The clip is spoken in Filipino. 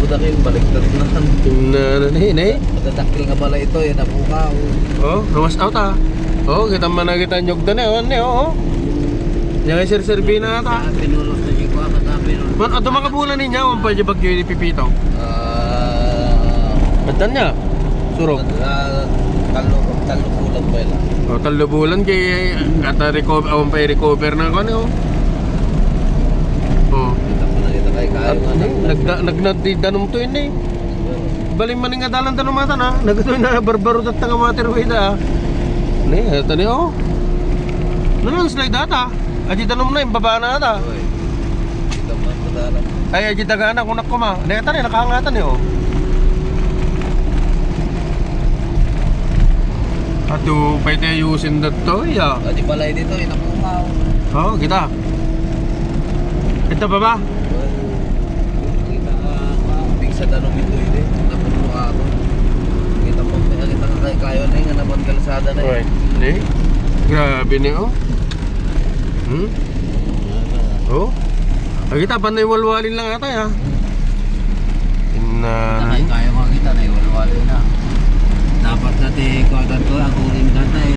budakin, baliktad na. Tingnan na ni, eh. Madadakil nga pala ito, yan nabukaw. Oh, lumas out ah. Oh, kita man na kita nyog eh, oh, ne, oh. Yang sir serbi na ata. Pinulos na ko, katabi nun. Man, ato mga bulan niya, um pa bagyo ni pipito. Ah, Badan niya. Surog. ah, talo, talo kulang ba yun? Oh, talo bulan kay ata recover, um pa recover na ko oh. Oh. Kita ko na kita kay kayo nga Nag nagnadidanom to ini. Balik man nga dalan tanong mata na. Nagatoy na barbaro tat nga mater wida. Ni, eto ni oh. Nalang slide ata. Aji danom na yung baba na ata. Ay, aji dagana kunak ko ma. Ni nakahangatan ni oh. Ato, pwede ayusin na to, ya. Di balay dito, yan nabukaw. Oh, kita. Ito ba? Kita ka, big sa tanong ito hindi. Napuno ako. Kita mo, kita ka kay kayo na yung naman kalsada na yun. ni. Grabe ni oh. Hmm? Oh. Ay, kita panay walwalin lang ata ya. Tingnan. Kay kayo makita